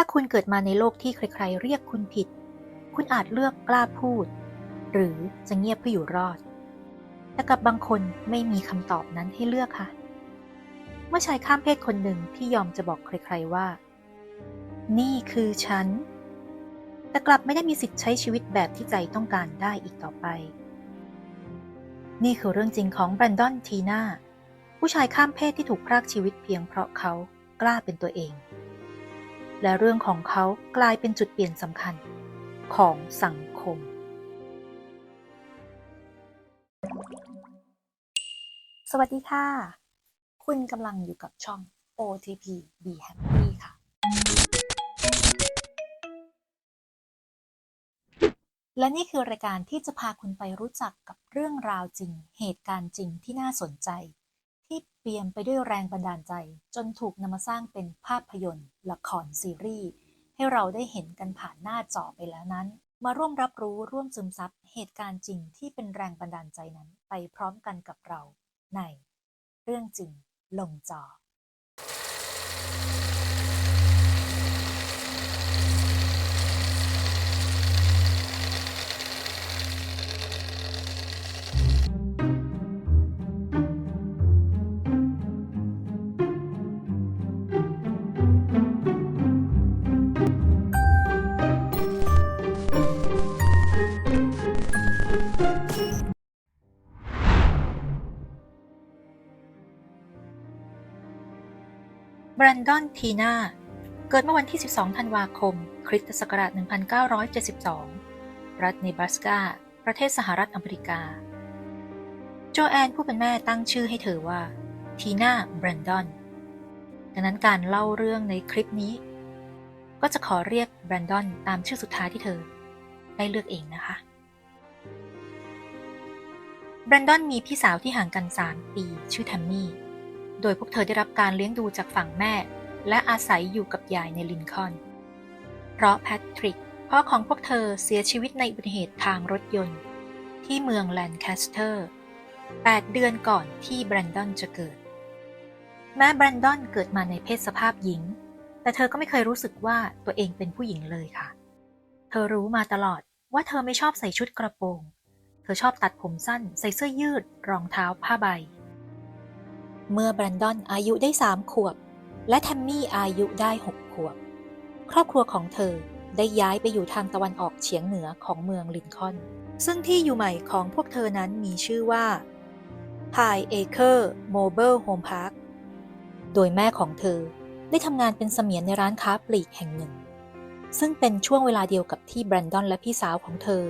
ถ้าคุณเกิดมาในโลกที่ใครๆ เรียกคุณผิด คุณอาจเลือกกล้าพูด หรือจะเงียบเพื่ออยู่รอด แต่กับบางคนไม่มีคำตอบนั้นให้เลือกค่ะ เมื่อชายข้ามเพศคนหนึ่งที่ยอมจะบอกใครๆว่า นี่คือฉัน แต่กลับไม่ได้มีสิทธิ์ใช้ชีวิตแบบที่ใจต้องการได้อีกต่อไป นี่คือเรื่องจริงของแบรนดอนทีน่าผู้ชายข้ามเพศที่ถูกพรากชีวิตเพียงเพราะเขากล้าเป็นตัวเอง และเรื่องของเขากลายเป็นจุดเปลี่ยนสำคัญของสังคม สวัสดีค่ะ คุณกำลังอยู่กับช่อง OTP Be Happy ค่ะ และนี่คือรายการที่จะพาคุณไปรู้จักกับเรื่องราวจริง เหตุการณ์จริงที่น่าสนใจ เปี่ยมไปด้วยแรงบันดาลใจ จนถูกนำมาสร้างเป็นภาพยนตร์ ละครซีรีส์ ให้เราได้เห็นกันผ่านหน้าจอไปแล้วนั้น มาร่วมรับรู้ร่วมซึมซับเหตุการณ์จริงที่เป็นแรงบันดาลใจนั้นไปพร้อมกันกับเรา ใน เรื่องจริงลงจอ รนดอนทีนาเกิดเมื่อวันที่ 12 ธันวาคม คริสตศักราช 1972 รัฐเนบราสกา ประเทศสหรัฐอเมริกา โจแอนผู้เป็นแม่ตั้งชื่อให้เธอว่าทีนาแบรนดอน ดังนั้นการเล่าเรื่องในคลิปนี้ ก็จะขอเรียกแบรนดอนตามชื่อสุดท้ายที่เธอ ได้เลือกเองนะคะ แบรนดอนมีพี่สาวที่ห่างกัน 3 ปี ชื่อแทมมี่ โดยพวกเธอได้รับการเลี้ยงดูจากฝั่งแม่ และอาศัยอยู่กับยายในลินคอนเพราะแพทริกพ่อของพวกเธอเสียชีวิตในอุบัติเหตุทางรถยนต์ ที่เมืองแลนแคสเตอร์ 8 เดือนก่อนที่แบรนดอนจะเกิด แม้แบรนดอนเกิดมาในเพศสภาพหญิง แต่เธอก็ไม่เคยรู้สึกว่าตัวเองเป็นผู้หญิงเลยค่ะ เธอรู้มาตลอดว่าเธอไม่ชอบใส่ชุดกระโปรง เธอชอบตัดผมสั้น ใส่เสื้อยืด รองเท้าผ้าใบ เมื่อแบรนดอนอายุได้ 3 ขวบ และแทมมี่อายุได้ 6 ขวบ ครอบครัวของเธอได้ย้ายไปอยู่ทางตะวันออกเฉียงเหนือของเมืองลินคอล์นซึ่งที่อยู่ใหม่ของพวกเธอนั้นมีชื่อว่า High Acre Mobile Home Park โดยแม่ของเธอได้ทำงานเป็นเสมียนในร้านค้าปลีกแห่งหนึ่ง ซึ่งเป็นช่วงเวลาเดียวกับที่แบรนดอนและพี่สาวของเธอ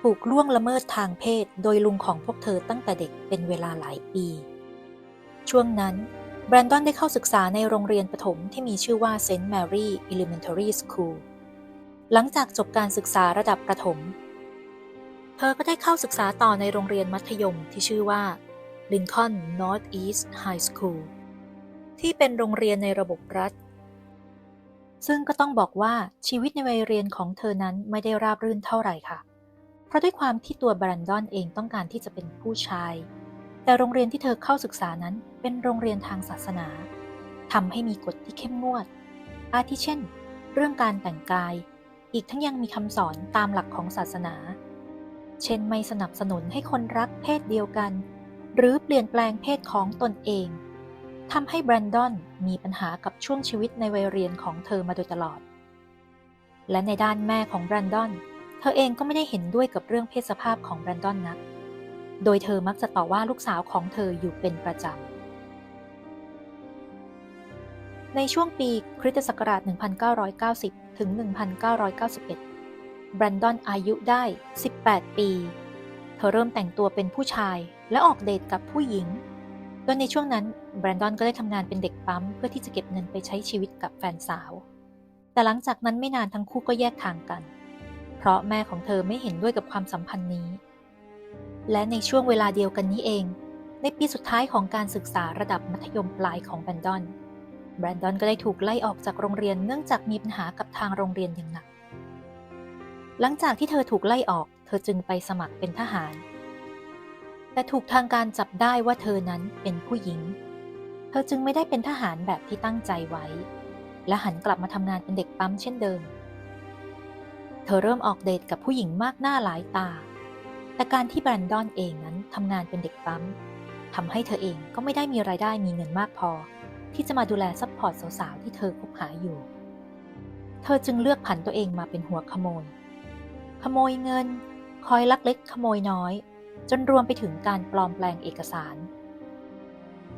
ถูกล่วงละเมิดทางเพศโดยลุงของพวกเธอตั้งแต่เด็กเป็นเวลาหลายปี ช่วงนั้นแบรนดอนได้เข้าศึกษาในโรงเรียนประถมที่มีชื่อว่า St. Mary Elementary School หลังจากจบการศึกษาระดับประถม เธอก็ได้เข้าศึกษาต่อในโรงเรียนมัธยมที่ชื่อว่า Lincoln Northeast High School ที่เป็นโรงเรียนในระบบรัฐ ซึ่งก็ต้องบอกว่าชีวิตในวัยเรียนของเธอนั้นไม่ได้ราบรื่นเท่าไหร่ค่ะ เพราะด้วยความที่ตัวแบรนดอนเองต้องการที่จะเป็นผู้ชาย แต่โรงเรียนที่เธอเข้าศึกษานั้นเป็นโรงเรียนทางศาสนาทำให้มีกฎที่เข้มงวด อาทิเช่น เรื่องการแต่งกาย อีกทั้งยังมีคำสอนตามหลักของศาสนา เช่นไม่สนับสนุนให้คนรักเพศเดียวกัน หรือเปลี่ยนแปลงเพศของตนเองทำให้แบรนดอนมีปัญหากับช่วงชีวิตในวัยเรียนของเธอมาโดยตลอด และในด้านแม่ของแบรนดอน เธอเองก็ไม่ได้เห็นด้วยกับเรื่องเพศสภาพของแบรนดอนนัก โดยเธอมักจะต่อว่าลูกสาวของเธออยู่เป็นประจำ ในช่วงปีคริสตศักราช 1990 ถึง 1991 แบรนดอนอายุได้ 18 ปี เธอเริ่มแต่งตัวเป็นผู้ชายและออกเดทกับผู้หญิง โดยในช่วงนั้นแบรนดอนก็ได้ทำงานเป็นเด็กปั๊มเพื่อที่จะเก็บเงินไปใช้ชีวิตกับแฟนสาว แต่หลังจากนั้นไม่นานทั้งคู่ก็แยกทางกัน เพราะแม่ของเธอไม่เห็นด้วยกับความสัมพันธ์นี้ และในช่วงเวลาเดียวกันนี้เอง ในปีสุดท้ายของการศึกษาระดับมัธยมปลายของแบรนดอน แบรนดอนก็ได้ถูกไล่ออกจากโรงเรียนเนื่องจากมีปัญหากับทางโรงเรียนอย่างหนัก หลังจากที่เธอถูกไล่ออก เธอจึงไปสมัครเป็นทหาร แต่ถูกทางการจับได้ว่าเธอนั้นเป็นผู้หญิง เธอจึงไม่ได้เป็นทหารแบบที่ตั้งใจไว้ และหันกลับมาทำงานเป็นเด็กปั๊มเช่นเดิม เธอเริ่มออกเดทกับผู้หญิงมากหน้าหลายตา แต่การที่แบรนดอนเองนั้นทำงานเป็นเด็กปั๊มทำให้เธอเองก็ไม่ได้มีรายได้มีเงินมากพอ ที่จะมาดูแลซัพพอร์ตสาวๆที่เธอคบหาอยู่ เธอจึงเลือกผันตัวเองมาเป็นหัวขโมย ขโมยเงิน คอยลักเล็กขโมยน้อย จนรวมไปถึงการปลอมแปลงเอกสาร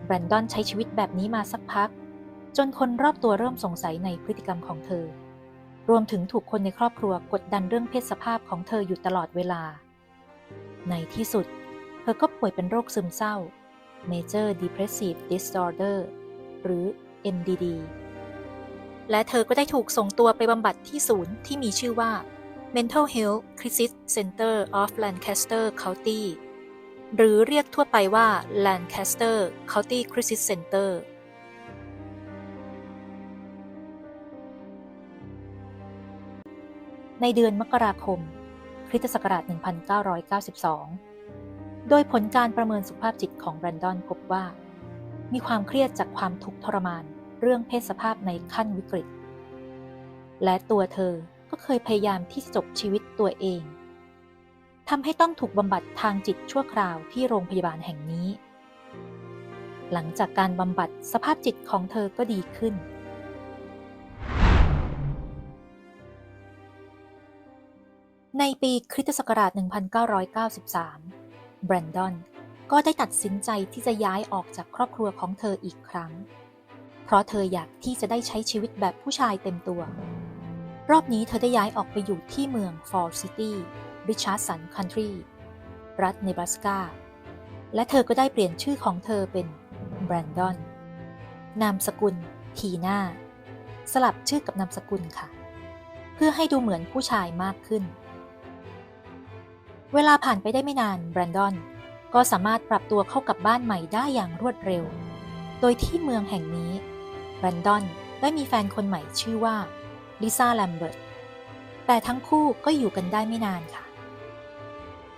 แบรนดอนใช้ชีวิตแบบนี้มาสักพัก จนคนรอบตัวเริ่มสงสัยในพฤติกรรมของเธอ รวมถึงถูกคนในครอบครัวกดดันเรื่องเพศสภาพของเธออยู่ตลอดเวลา ในที่สุด เธอก็ป่วยเป็นโรคซึมเศร้า Major Depressive Disorder หรือ MDD และเธอก็ได้ถูกส่งตัวไปบำบัดที่ศูนย์ที่มีชื่อว่า Mental Health Crisis Center of Lancaster County หรือเรียกทั่วไปว่า Lancaster County Crisis Center ในเดือนมกราคม คริสตศักราช 1992 โดยผลการประเมินสุขภาพจิตของแบรนดอนพบว่า มีความเครียดจากความทุกข์ทรมาน เรื่องเพศสภาพในขั้นวิกฤต และตัวเธอก็เคยพยายามที่จะจบชีวิตตัวเองทำให้ต้องถูกบำบัดทางจิตชั่วคราวที่โรงพยาบาลแห่งนี้ หลังจากการบำบัดสภาพจิตของเธอก็ดีขึ้น ในปีคริสตศักราช 1993 แบรนดอนก็ได้ตัดสินใจที่จะย้ายออกจากครอบครัวของเธออีกครั้ง เพราะเธออยากที่จะได้ใช้ชีวิตแบบผู้ชายเต็มตัว รอบนี้เธอได้ย้ายออกไปอยู่ที่เมือง Fall City Richardson Country รัฐเนบราสกา และเธอก็ได้เปลี่ยนชื่อของเธอเป็นแบรนดอน นามสกุล ทีน่า สลับชื่อกับนามสกุลค่ะ เพื่อให้ดูเหมือนผู้ชายมากขึ้น เวลาผ่านไปได้ไม่นานแบรนดอน ก็สามารถปรับตัวเข้ากับบ้านใหม่ได้อย่างรวดเร็ว โดยที่เมืองแห่งนี้แบรนดอนได้มีแฟนคนใหม่ชื่อว่าลิซ่าแลมเบิร์ตแต่ทั้งคู่ก็อยู่กันได้ไม่นานค่ะ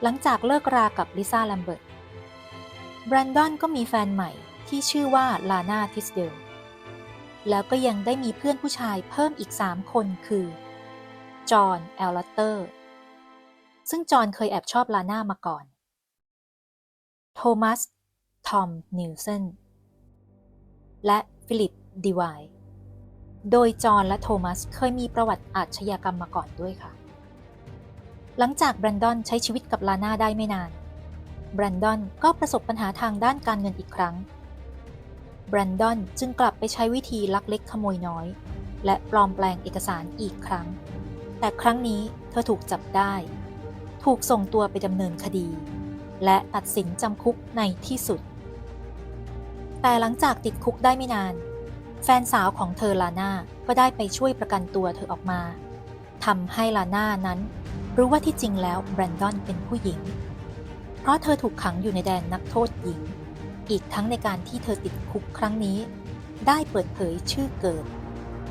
หลังจากเลิกรากับลิซ่าแลมเบิร์ตแบรนดอนก็มีแฟนใหม่ที่ชื่อว่าลาน่าทิสเดลแล้วก็ยังได้มีเพื่อนผู้ชายเพิ่มอีก 3 คนคือ จอห์นแอลลัตเตอร์ ซึ่งจอห์นเคยแอบชอบลาน่ามาก่อน โทมัส ทอม นิลเซน และฟิลิป ดีไวโดยจอห์นและโทมัสเคยมีประวัติอาชญากรรมมาก่อนด้วยค่ะ หลังจากแบรนดอนใช้ชีวิตกับลาน่าได้ไม่นาน แบรนดอนก็ประสบปัญหาทางด้านการเงินอีกครั้ง แบรนดอนจึงกลับไปใช้วิธีลักเล็กขโมยน้อย และปลอมแปลงเอกสารอีกครั้ง แต่ครั้งนี้เธอถูกจับได้ ถูกส่งตัวไปดำเนินคดี และตัดสินจำคุกในที่สุด แต่หลังจากติดคุกได้ไม่นาน แฟนสาวของเธอลาน่าก็ได้ไปช่วยประกันตัวเธอออกมาทำให้ลาน่านั้น รู้ว่าที่จริงแล้วแบรนดอนเป็นผู้หญิง เพราะเธอถูกขังอยู่ในแดนนักโทษหญิง อีกทั้งในการที่เธอติดคุกครั้งนี้ ได้เปิดเผยชื่อเกิด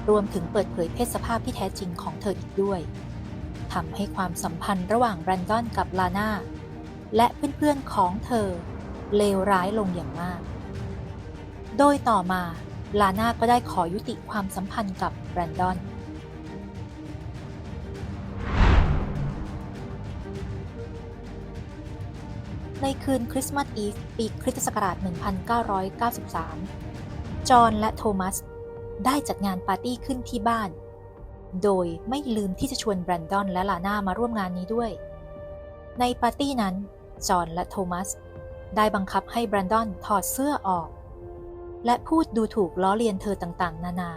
รวมถึงเปิดเผยเพศสภาพที่แท้จริงของเธออีกด้วย ทำให้ความสัมพันธ์ระหว่างแบรนดอนกับลาน่าและเพื่อนๆของเธอ เลวร้ายลงอย่างมาก โดยต่อมาลาน่าก็ได้ขอยุติความสัมพันธ์กับแบรนดอน ในคืนคริสต์มาสอีฟปีคริสตศักราช 1993 จอห์นและโทมัส ได้จัดงานปาร์ตี้ขึ้นที่บ้าน โดยไม่ลืมที่จะชวนแบรนดอนและลาน่ามาร่วมงานนี้ด้วย ในปาร์ตี้นั้น จอห์นและโทมัส ได้บังคับให้แบรนดอนถอดเสื้อออก และพูดดูถูกล้อเลียนเธอต่างๆ นานา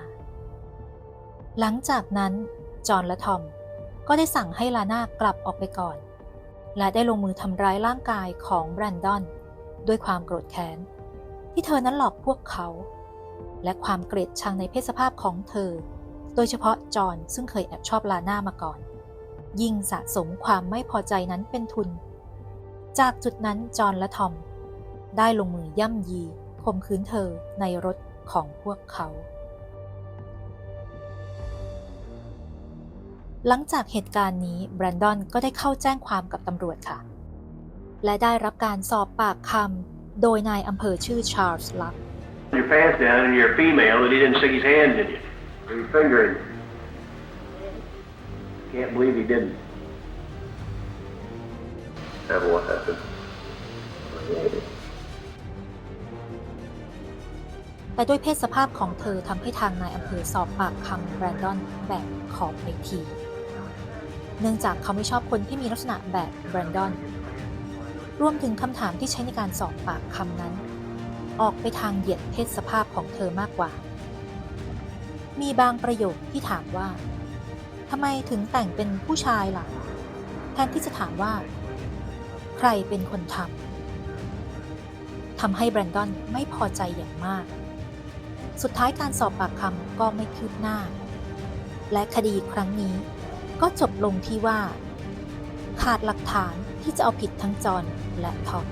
หลังจากนั้น จอห์นและทอม ก็ได้สั่งให้ลาน่ากลับออกไปก่อน และได้ลงมือทำร้ายร่างกายของแบรนดอน ด้วยความโกรธแค้น ที่เธอนั้นหลอกพวกเขา และความเกลียดชังในเพศสภาพของเธอ โดยเฉพาะจอห์นซึ่งเคยแอบชอบลาน่ามาก่อน ยิ่งสะสมความไม่พอใจนั้นเป็นทุน จากจุดนั้นจอห์นและทอม ได้ลงมือย่ำยีข่มขืนเธอในรถของพวกเขา หลังจากเหตุการณ์นี้แบรนดอนก็ได้เข้าแจ้งความกับตำรวจค่ะ และได้รับการสอบปากคำโดยนายอำเภอชื่อชาร์ลส์ลัก your pants down and you're a female and he didn't stick his hand in you. He fingers. Can't believe he didn't. Have what happened? แต่ด้วยเพศสภาพของเธอทำให้ทางนายอำเภอสอบปากคำแบรนดอนแบบขอบไปที เนื่องจากเขาไม่ชอบคนที่มีลักษณะแบบแบรนดอน รวมถึงคำถามที่ใช้ในการสอบปากคำนั้น ออกไปทางเหยียดเพศสภาพของเธอมากกว่า มีบางประโยคที่ถามว่าทำไมถึงแต่งเป็นผู้ชายล่ะ แทนที่จะถามว่า ใครเป็นคนทำทำให้แบรนดอนไม่พอใจอย่างมาก สุดท้ายการสอบปากคำก็ไม่คืบหน้า และคดีครั้งนี้ก็จบลงที่ว่า ขาดหลักฐานที่จะเอาผิดทั้งจอห์นและท็อม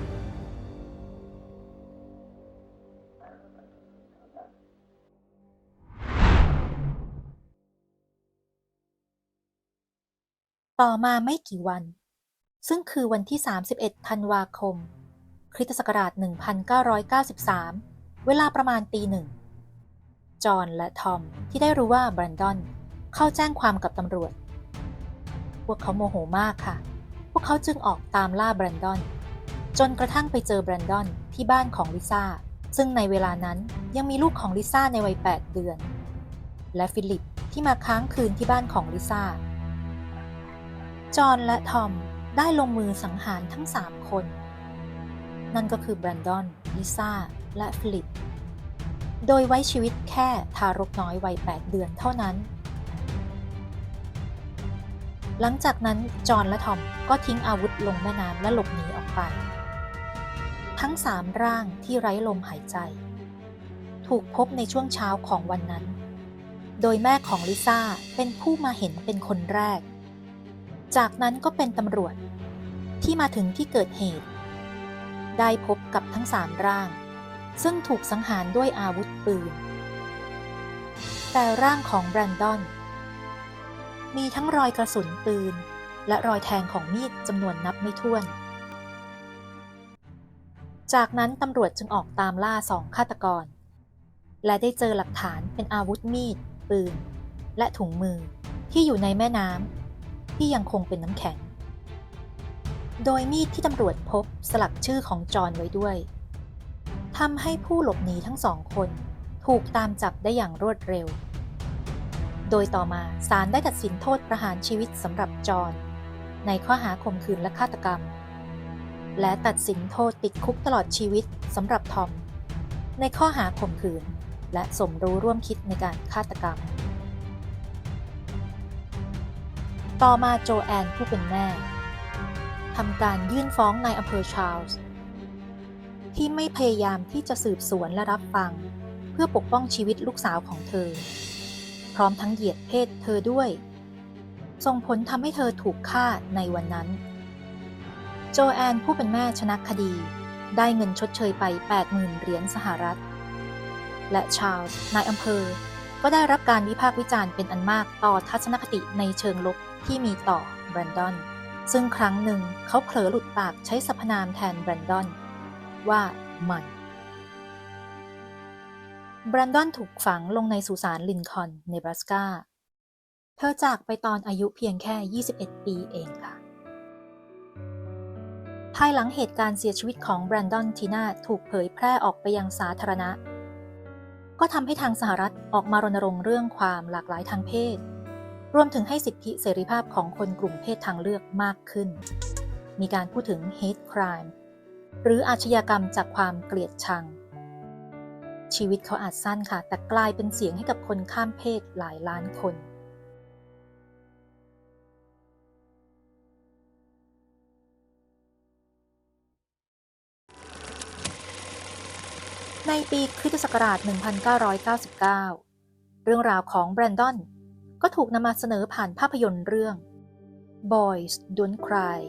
ต่อมาไม่กี่วัน ซึ่งคือวันที่ 31 ธันวาคม คริสตศักราช 1993 เวลาประมาณตีหนึ่ง จอห์นและทอมที่ได้รู้ว่าแบรนดอนเข้าแจ้งความกับตำรวจ พวกเขาโมโหมากค่ะ พวกเขาจึงออกตามล่าแบรนดอน จนกระทั่งไปเจอแบรนดอนที่บ้านของลิซ่า ซึ่งในเวลานั้นยังมีลูกของลิซ่าในวัย 8 เดือน และฟิลิปที่มาค้างคืนที่บ้านของลิซ่า จอห์นและทอมได้ลงมือสังหารทั้ง3คน นั่นก็คือแบรนดอน ลิซ่า และฟิลิป โดยไว้ชีวิตแค่ทารกน้อยวัย 8 เดือนเท่านั้น หลังจากนั้นจอห์นและทอมก็ทิ้งอาวุธลงแม่น้ำและหลบหนีออกไป ทั้งสามร่างที่ไร้ลมหายใจ ถูกพบในช่วงเช้าของวันนั้น โดยแม่ของลิซ่าเป็นผู้มาเห็นเป็นคนแรก จากนั้นก็เป็นตำรวจที่มาถึงที่เกิดเหตุ ได้พบกับทั้งสามร่าง ซึ่งถูกสังหารด้วยอาวุธปืน แต่ร่างของแบรนดอน มีทั้งรอยกระสุนปืน และรอยแทงของมีดจำนวนนับไม่ถ้วน จากนั้นตำรวจจึงออกตามล่าสองฆาตกร และได้เจอหลักฐานเป็นอาวุธมีด ปืน และถุงมือที่อยู่ในแม่น้ำ ที่ยังคงเป็นน้ำแข็ง โดยมีดที่ตำรวจพบสลักชื่อของจอห์นไว้ด้วยทำให้ผู้หลบหนีทั้งสองคนถูกตามจับได้อย่างรวดเร็ว โดยต่อมาศาลได้ตัดสินโทษประหารชีวิตสำหรับจอห์นในข้อหาข่มขืนและฆาตกรรม และตัดสินโทษติดคุกตลอดชีวิตสำหรับทอม ในข้อหาข่มขืน และสมรู้ร่วมคิดในการฆาตกรรม ต่อมาโจแอนผู้เป็นแม่ทำการยื่นฟ้องนายอำเภอชาร์ลส์ที่ไม่พยายามที่จะสืบสวนและรับฟัง เพื่อปกป้องชีวิตลูกสาวของเธอ พร้อมทั้งเหยียดเพศเธอด้วย ส่งผลทำให้เธอถูกฆ่าในวันนั้น โจแอนผู้เป็นแม่ชนะคดี ได้เงินชดเชยไป 80,000 เหรียญสหรัฐ และชาร์ลส์นายอำเภอก็ได้รับการวิพากษ์วิจารณ์เป็นอันมากต่อทัศนคติในเชิงลบ ที่มีต่อแบรนดอน ซึ่งครั้งหนึ่งเขาเผลอหลุดปากใช้สรรพนามแทนแบรนดอน ว่ามันแบรนดอนถูกฝังลงในสุสานลินคอนเนบราสกา เธอจากไปตอนอายุเพียงแค่ 21 ปีเองค่ะ ภายหลังเหตุการณ์เสียชีวิตของแบรนดอนทีน่าถูกเผยแพร่ออกไปยังสาธารณะ ก็ทำให้ทางสหรัฐออกมารณรงค์เรื่องความหลากหลายทางเพศ รวมถึงให้สิทธิเสรีภาพของคนกลุ่มเพศทางเลือกมากขึ้น มีการพูดถึง hate crime หรืออาชญากรรมจากความเกลียดชัง ชีวิตเขาอาจสั้นค่ะ แต่กลายเป็นเสียงให้กับคนข้ามเพศหลายล้านคน ในปีคริสตศักราช 1999 เรื่องราวของแบรนดอน ก็ถูกนำมาเสนอผ่านภาพยนตร์เรื่อง Boys Don't Cry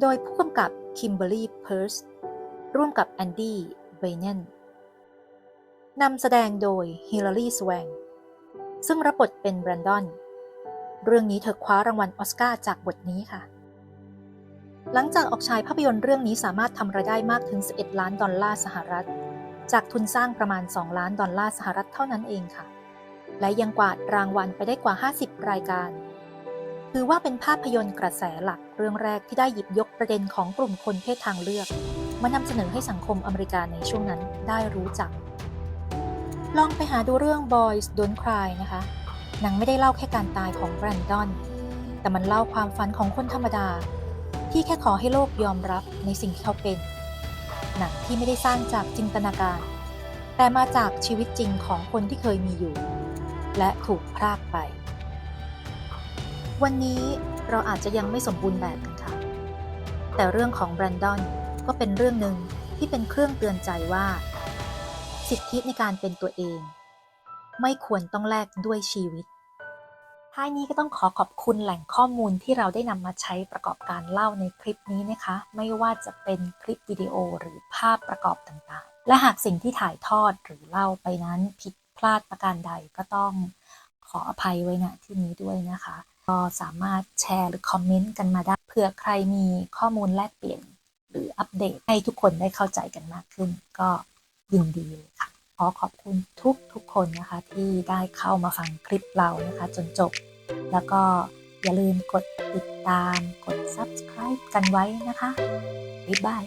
โดยผู้กำกับคิมเบอร์รี่เพิร์สร่วมกับแอนดี้เวนเนนนำแสดงโดยฮิลลารีสแวงซึ่งรับบทเป็นแบรนดอน เรื่องนี้เธอคว้ารางวัลออสการ์จากบทนี้ค่ะ หลังจากออกฉายภาพยนตร์เรื่องนี้สามารถทำรายได้มากถึง 11 ล้านดอลลาร์สหรัฐ จากทุนสร้างประมาณ 2 ล้านดอลลาร์สหรัฐเท่านั้นเองค่ะ และยังกวาดรางวัลไปได้กว่า 50 รายการ ถือว่าเป็นภาพยนตร์กระแสหลักเรื่องแรกที่ได้หยิบยกประเด็นของกลุ่มคนเพศทางเลือก มานำเสนอให้สังคมอเมริกาในช่วงนั้นได้รู้จัก ลองไปหาดูเรื่อง Boys Don't Cry นะคะหนังไม่ได้เล่าแค่การตายของแบรนดอน แต่มันเล่าความฝันของคนธรรมดา ที่แค่ขอให้โลกยอมรับในสิ่งที่เขาเป็น หนังที่ไม่ได้สร้างจากจินตนาการ แต่มาจากชีวิตจริงของคนที่เคยมีอยู่ และถูกพรากไป วันนี้เราอาจจะยังไม่สมบูรณ์แบบกันค่ะ แต่เรื่องของแบรนดอนก็เป็นเรื่องหนึ่งที่เป็นเครื่องเตือนใจว่า สิทธิในการเป็นตัวเอง ไม่ควรต้องแลกด้วยชีวิตท้ายนี้ก็ต้องขอขอบคุณแหล่งข้อมูลที่เราได้นำมาใช้ประกอบการเล่าในคลิปนี้นะคะ ไม่ว่าจะเป็นคลิปวิดีโอหรือภาพประกอบต่างๆ และหากสิ่งที่ถ่ายทอดหรือเล่าไปนั้นผิด พลาดประการใดก็ต้องขออภัยไว้ณที่นี้ด้วยนะคะ ก็สามารถแชร์หรือคอมเมนต์กันมาได้เผื่อใครมีข้อมูลแลกเปลี่ยน หรืออัปเดตให้ทุกคนได้เข้าใจกันมากขึ้น ก็ยินดีเลยค่ะ ขอขอบคุณทุกทุกๆคนนะคะที่ได้เข้ามาฟังคลิปเรานะคะ จนจบ แล้วก็อย่าลืมกดติดตามกด subscribe กันไว้นะคะบ๊ายบาย